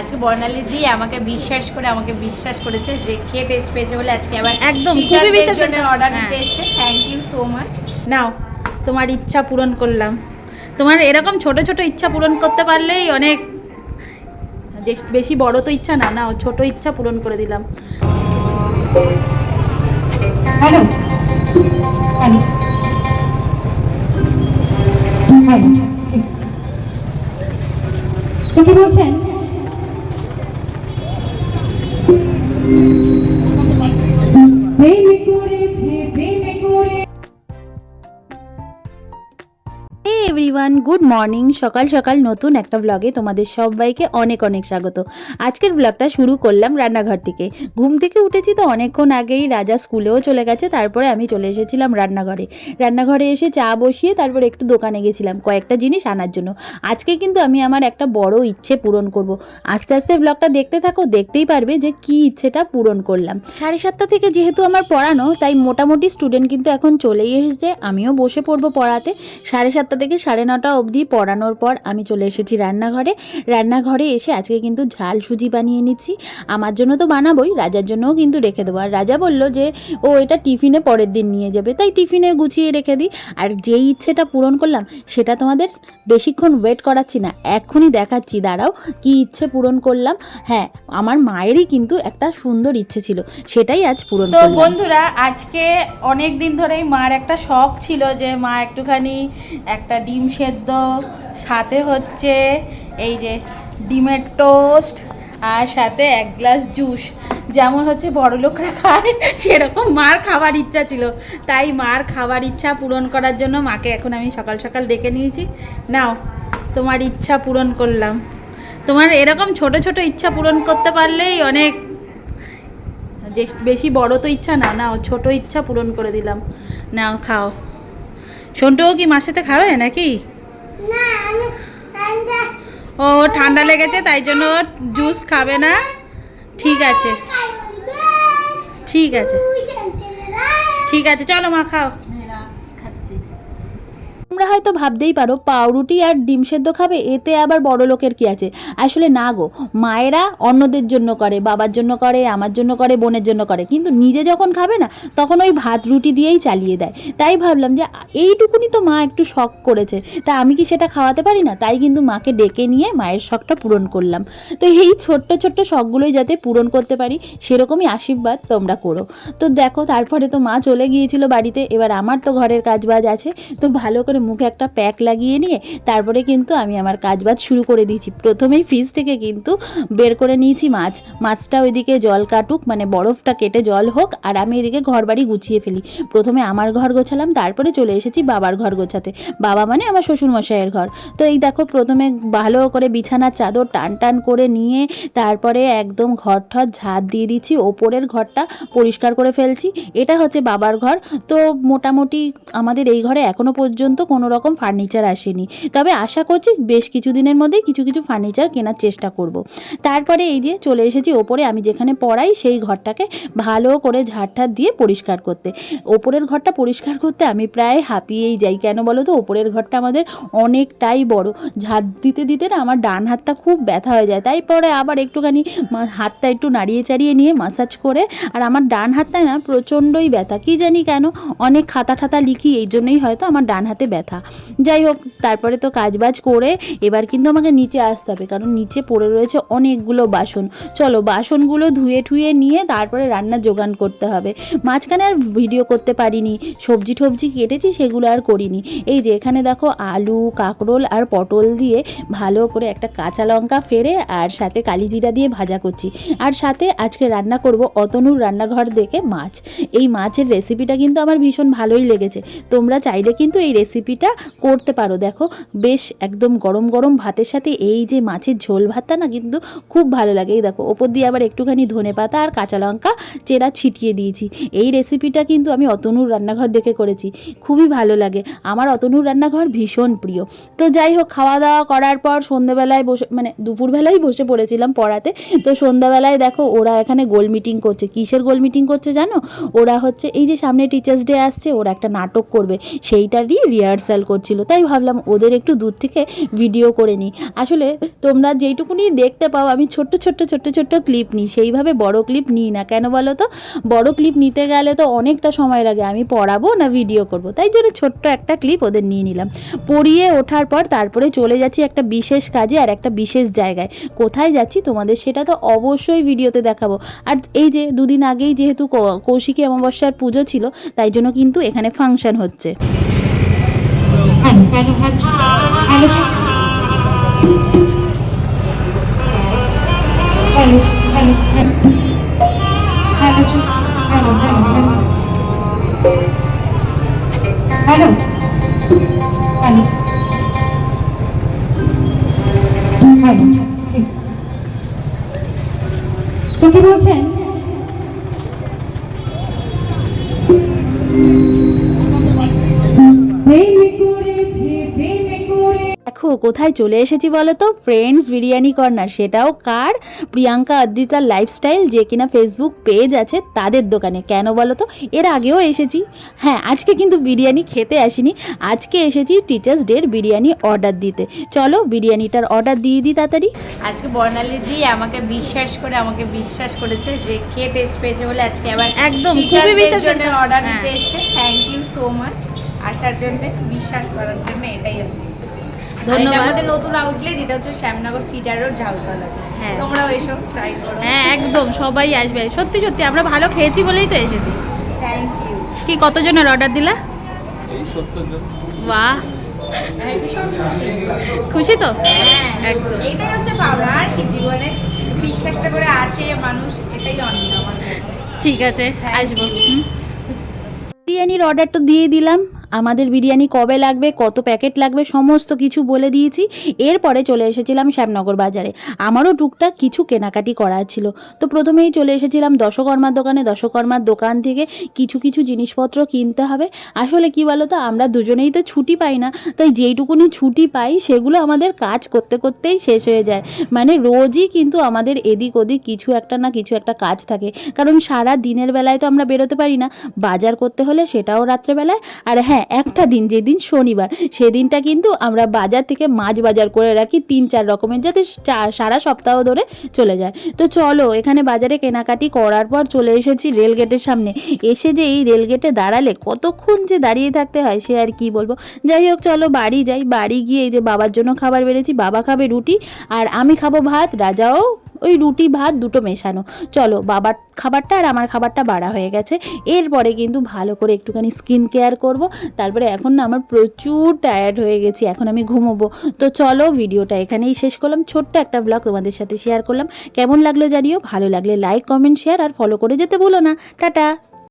আজকে বর্ণালী দিয়ে আমাকে বিশ্বাস করে আমাকে বিশ্বাস করেছে যে কে টেস্ট পেয়েছে বলে আজকে আবার একদম, খুবই বিশ্বাস। অর্ডার হ্যাঁ। দিতে এসেছে। থ্যাংক ইউ সো মাচ নাও তোমার ইচ্ছা পূরণ করলাম। তোমার এরকম ছোট ছোট ইচ্ছা পূরণ করতে পারলেই অনেক বেশি বড় তো ইচ্ছা না নাও ছোট ইচ্ছা পূরণ করে দিলাম। হ্যালো হ্যালো হ্যালো কি বলছেন? এভরিওয়ান গুড মর্নিং সকাল সকাল নতুন একটা ব্লগে তোমাদের সবাইকে অনেক অনেক স্বাগত। আজকের ব্লগটা শুরু করলাম রান্নাঘর থেকে। ঘুম থেকে উঠেছি তো অনেকক্ষণ আগেই রাজা স্কুলেও চলে গেছে, তারপরে আমি চলে এসেছিলাম রান্নাঘরে। রান্নাঘরে এসে চা বসিয়ে তারপর একটু দোকানে গেছিলাম কয়েকটা জিনিস আনার জন্য। আজকে কিন্তু আমি আমার একটা বড় ইচ্ছে পূরণ করব। আস্তে আস্তে ব্লগটা দেখতে থাকো, দেখতেই পারবে যে কি ইচ্ছেটা পূরণ করলাম। সাড়ে সাতটা থেকে যেহেতু আমার পড়ানো, তাই মোটামুটি স্টুডেন্ট কিন্তু এখন চলেই এসেছে, আমিও বসে পড়ব পড়াতে। সাড়ে সাতটা থেকে সাড়ে নটা অবধি পড়ানোর পর আমি চলে এসেছি রান্নাঘরে। রান্নাঘরে এসে আজকে কিন্তু ঝাল সুজি বানিয়ে নিচ্ছি। আমার জন্য তো বানাবোই রাজার জন্যও কিন্তু রেখে দেবো। আর রাজা বলল যে ও এটা টিফিনে পরের দিন নিয়ে যাবে তাই টিফিনে গুছিয়ে রেখে দিই। আর যেই ইচ্ছেটা পূরণ করলাম সেটা তোমাদের বেশিক্ষণ ওয়েট করাচ্ছি না এক্ষুনি দেখাচ্ছি। দাঁড়াও কি ইচ্ছে পূরণ করলাম। হ্যাঁ আমার মায়েরই কিন্তু একটা সুন্দর ইচ্ছে ছিল সেটাই আজ পূরণ তো বন্ধুরা আজকে অনেক দিন ধরেই মার একটা শখ ছিল যে মা একটুখানি একটা ডিম সেদ্ধ, সাথে হচ্ছে এই যে ডিমের টোস্ট আর সাথে এক গ্লাস জুস। যেমন হচ্ছে বড়লোকরা খায়, সেরকম মার খাবার ইচ্ছা ছিল। তাই মার খাবার ইচ্ছা পূরণ করার জন্য মাকে এখন আমি সকাল সকাল ডেকে নিয়েছি। নাও, তোমার ইচ্ছা পূরণ করলাম। তোমার এরকম ছোট ছোট ইচ্ছা পূরণ করতে পারলেই অনেক বেশি বড় তো ইচ্ছা না, নাও, ছোট ইচ্ছা পূরণ করে দিলাম। নাও, খাও। সন্টুও কি মার সাথে খাবে নাকি? ও ঠান্ডা লেগেছে তাই জন্য জুস খাবে না। ঠিক আছে। ঠিক আছে। ঠিক আছে চলো মা খাও। তোমরা হয়তো ভাবতেই পারো, পাউরুটি আর ডিম সেদ্ধ খাবে, এতে আবার বড় লোকের কি আছে? আসলে না গো, মায়েরা অন্যদের জন্য করে, বাবার জন্য করে, আমার জন্য করে, বোনের জন্য করে। কিন্তু নিজে যখন খাবে না, তখন ওই ভাত রুটি দিয়েই চালিয়ে দেয়। তাই ভাবলাম যে, এইটুকুনি তো মা একটু শখ করেছে। তা আমি কি সেটা খাওয়াতে পারি না? তাই কিন্তু মাকে ডেকে নিয়ে মায়ের শখটা পূরণ করলাম। তো এই ছোট্ট ছোট্ট শখগুলোই যাতে পূরণ করতে পারি, সেরকমই আশীর্বাদ তোমরা করো। তো দেখো, তারপরে তো মা চলে গিয়েছিল বাড়িতে, এবার আমার তো ঘরের কাজবাজ আছে। তো ভালো করে মুখে একটা প্যাক লাগিয়ে নিয়ে তারপরে কিন্তু আমি আমার কাজবাজ শুরু করে দিয়েছি। প্রথমেই ফ্রিজ থেকে কিন্তু বের করে নিয়েছি মাছ। মাছটা ওইদিকে জল কাটুক মানে বরফটা কেটে জল হোক, আর আমি এদিকে ঘর বাড়ি গুছিয়ে ফেলি। প্রথমে আমার ঘর গোছালাম, তারপরে চলে এসেছি বাবার ঘর গোছাতে। বাবা মানে আমার শ্বশুরমশাইয়ের ঘর। তো এই দেখো, প্রথমে ভালো করে বিছানার চাদর টান টান করে নিয়ে তারপরে একদম ঘর ঠর ঝাঁট দিয়ে দিচ্ছি ওপরের ঘরটা পরিষ্কার করে ফেলছি। এটা হচ্ছে বাবার ঘর। তো মোটামুটি আমাদের এই ঘরে এখনও পর্যন্ত কোনো রকম ফার্নিচার আসেনি। তবে আশা করছি বেশ কিছু দিনের মধ্যেই কিছু কিছু ফার্নিচার কেনার চেষ্টা করব। তারপরে এই যে চলে এসেছি ওপরে, আমি যেখানে পড়াই সেই ঘরটাকে ভালো করে ঝাড়ঠাট দিয়ে পরিষ্কার করতে। ওপরের ঘরটা পরিষ্কার করতে আমি প্রায় হাঁপিয়েই যাই। কেন বলো তো? ওপরের ঘরটা আমাদের অনেকটাই বড়। ঝাড় দিতে দিতে না আমার ডান হাতটা খুব ব্যথা হয়ে যায়। তাই পরে আবার একটুখানি হাতটা একটু নাড়িয়ে চাড়িয়ে নিয়ে মাসাজ করে, আর আমার ডান হাতটা না প্রচণ্ডই ব্যথা। কি জানি কেন অনেক খাতা ঠাতা লিখি, এই জন্যই হয়তো আমার ডান হাতে ব্যথা যাই হোক, তারপরে তো কাজবাজ করে এবার কিন্তু আমাকে নিচে আসতে হবে, কারণ নিচে পড়ে রয়েছে অনেকগুলো বাসন। চলো, বাসনগুলো ধুয়ে ঠুয়ে নিয়ে তারপরে রান্নার জোগান করতে হবে। মাঝখানে আর ভিডিও করতে পারিনি, সবজি টবজি কেটেছি সেগুলো আর করিনি। এই যে এখানে দেখো আলু, কাঁকরোল আর পটল দিয়ে ভালো করে একটা কাঁচা লঙ্কা ফেরে আর সাথে কালিজিরা দিয়ে ভাজা করছি। আর সাথে আজকে রান্না করব অতনুর রান্নাঘর দেখে মাছ। এই মাছের রেসিপিটা কিন্তু আমার ভীষণ ভালোই লেগেছে। তোমরা চাইলে কিন্তু এই রেসিপিটা করতে পারো। দেখো, বেশ একদম গরম গরম ভাতের সাথে এই যে মাছের ঝোল ভাতটা না কিন্তু খুব ভালো লাগে। এই দেখো, ওপর দিয়ে আবার একটুখানি ধনে পাতা আর কাঁচা লঙ্কা চেরা ছিটিয়ে দিয়েছি। এই রেসিপিটা কিন্তু আমি অতনুর রান্নাঘর দেখে করেছি। খুবই ভালো লাগে। আমার অতনুর রান্নাঘর ভীষণ প্রিয়। তো যাই হোক খাওয়া দাওয়া করার পর সন্ধ্যেবেলায় বসে মানে দুপুরবেলায় বসে পড়েছিলাম পড়াতে। তো সন্ধ্যাবেলায় দেখো, ওরা এখানে গোল মিটিং করছে। কিসের গোল মিটিং করছে জানো? ওরা হচ্ছে, এই যে সামনে টিচার্স ডে আসছে, ওরা একটা নাটক করবে। সেইটারই রিহার্স রিহার্সাল করছিল, তাই ভাবলাম ওদের একটু দূর থেকে ভিডিও করে নিই। আসলে তোমরা যেইটুকুনি দেখতে পাও, আমি ছোট্ট ছোট্ট ছোট্ট ছোট্ট ক্লিপ নিই, সেইভাবে বড় ক্লিপ নিই না। কেন বলো তো বড় ক্লিপ নিতে গেলে তো অনেকটা সময় লাগে, আমি পড়াবো না ভিডিও করব? তাই জন্য ছোট্ট একটা ক্লিপ ওদের নিয়ে নিলাম। পড়িয়ে ওঠার পর তারপরে চলে যাচ্ছি একটা বিশেষ কাজে আর একটা বিশেষ জায়গায়। কোথায় যাচ্ছি তোমাদের সেটা তো অবশ্যই ভিডিওতে দেখাবো। আর এই যে দুদিন আগেই যেহেতু কৌশিকী অমাবস্যার পুজো ছিল, তাই জন্য কিন্তু এখানে ফাংশন হচ্ছে। and manufacture energy and, and, and. দেখো কোথায় চলে এসেছি বলো তো ফ্রেন্ডস বিরিয়ানি কর্নার সেটাও কার? প্রিয়াঙ্কা অদ্রিতার লাইফস্টাইল যে কিনা ফেসবুক পেজ আছে তাদের দোকানে। কেন বলো তো এর আগেও এসেছি। হ্যাঁ আজকে কিন্তু বিরিয়ানি খেতে আসিনি। আজকে এসেছি টিচার্স ডের বিরিয়ানি অর্ডার দিতে। চলো বিরিয়ানিটার অর্ডার দিয়ে দিই তাড়াতাড়ি। আজকে বর্ণালী দিয়ে আমাকে বিশ্বাস করে আমাকে বিশ্বাস করেছে যে কে টেস্ট পেয়েছে বলে আজকে আবার একদম, খুবই বিশ্বাস করতে- অর্ডার হ্যাঁ। দিতে এসেছে। থ্যাংক ইউ সো মাচ আসার জন্য বিশ্বাস করার জন্য এটাই আমি ধন্যবাদ। আমাদের নতুন আউটলেট এটা হচ্ছে শ্যামনগর ফিডার রোড ঝাউতলা হ্যাঁ। তোমরাও এসো ট্রাই করো। হ্যাঁ একদম সবাই আসবে। সত্যি সত্যি আমরা ভালো খেয়েছি বলেই তো এসেছি। থ্যাংক ইউ কি কতজনের অর্ডার দিলা? এই সত্তর জন বাহ খুশি। খুশি তো? হ্যাঁ একদম। এটাই হচ্ছে পাওনা আর কি জীবনে বিশ্বাসটা করে আসে মানুষ এটাই আমার ঠিক আছে আসব। হুম। বিরিয়ানির অর্ডার তো দিয়ে দিলাম। আমাদের বিরিয়ানি কবে লাগবে, কত প্যাকেট লাগবে, সমস্ত কিছু বলে দিয়েছি। এরপরে চলে এসেছিলাম শ্যামনগর বাজারে। আমারও টুকটাক কিছু কেনাকাটি করার ছিল। তো প্রথমেই চলে এসেছিলাম দশকর্মার দোকানে। দশকর্মার দোকান থেকে কিছু কিছু জিনিসপত্র কিনতে হবে। আসলে কি বলো তো আমরা দুজনেই তো ছুটি পাই না। তাই যেইটুকুনি ছুটি পাই, সেগুলো আমাদের কাজ করতে করতেই শেষ হয়ে যায়। মানে রোজই কিন্তু আমাদের এদিক ওদিক কিছু একটা না কিছু একটা কাজ থাকে। কারণ সারা দিনের বেলায় তো আমরা বেরোতে পারি না। বাজার করতে হলে সেটাও রাত্রেবেলায়। আর হ্যাঁ একটা দিন, যেদিন শনিবার, সেদিনটা কিন্তু আমরা বাজার থেকে মাছ বাজার করে রাখি তিন, চার রকমের যাতে সারা সপ্তাহ ধরে চলে যায়। তো চলো, এখানে বাজারে কেনাকাটি করার পর চলে এসেছি রেলগেটের সামনে। এসে যে এই রেলগেটে দাঁড়ালে কতক্ষণ যে দাঁড়িয়ে থাকতে হয় সে আর কি বলব? যাই হোক, চলো বাড়ি যাই। বাড়ি গিয়ে এই যে বাবার জন্য খাবার বেড়েছি, বাবা খাবে রুটি, আর আমি খাব ভাত, রাজাও ওই রুটি, ভাত দুটো মেশানো। চলো, বাবার খাবারটা আর আমার খাবারটা বাড়া হয়ে গেছে। এরপরে কিন্তু ভালো করে একটুখানি স্কিন কেয়ার করব। তারপরে এখন না আমার প্রচুর টায়ার্ড হয়ে গেছি, এখন আমি ঘুমোবো। তো চলো, ভিডিওটা এখানেই শেষ করলাম। ছোট্ট একটা ব্লগ তোমাদের সাথে শেয়ার করলাম। কেমন লাগল জানিও? ভালো লাগলে লাইক কমেন্ট শেয়ার আর ফলো করে যেতে ভুলো না। টাটা!